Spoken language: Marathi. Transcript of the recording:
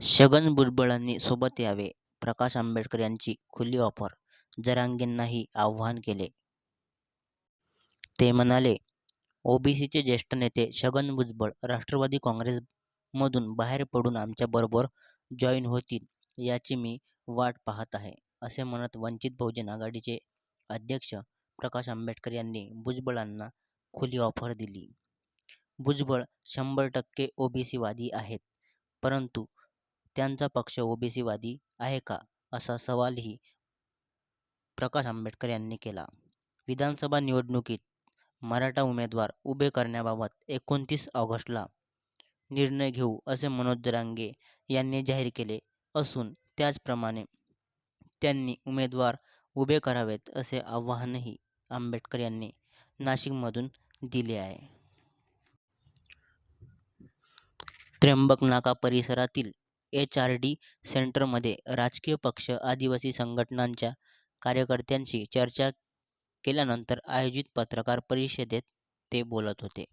छगन भुजबळांनी सोबत यावे, प्रकाश आंबेडकर यांची खुली ऑफर, जरांगेंनाही आवाहन केले. ते म्हणाले, ओबीसीचे ज्येष्ठ नेते छगन भुजबळ राष्ट्रवादी काँग्रेसमधून बाहेर पडून आमच्याबरोबर जॉईन होतील याची मी वाट पाहत आहे, असे म्हणत वंचित बहुजन आघाडीचे अध्यक्ष प्रकाश आंबेडकर यांनी भुजबळांना खुली ऑफर दिली. भुजबळ शंभर टक्के ओबीसीवादी आहेत, परंतु त्यांचा पक्ष ओबीसीवादी आहे का, असा सवालही प्रकाश आंबेडकर यांनी केला. विधानसभा निवडणुकीत मराठा उमेदवार उभे करण्याबाबत एकोणतीस ऑगस्टला निर्णय घेऊ असे मनोज जरांगे यांनी जाहीर केले असून त्याचप्रमाणे त्यांनी उमेदवार उभे करावेत असे आवाहनही आंबेडकर यांनी नाशिकमधून दिले आहे. त्र्यंबक नाका परिसरातील एच आर डी सेंटरमध्ये राजकीय पक्ष, आदिवासी संघटनांच्या कार्यकर्त्यांशी चर्चा केल्यानंतर आयोजित पत्रकार परिषदेत ते बोलत होते.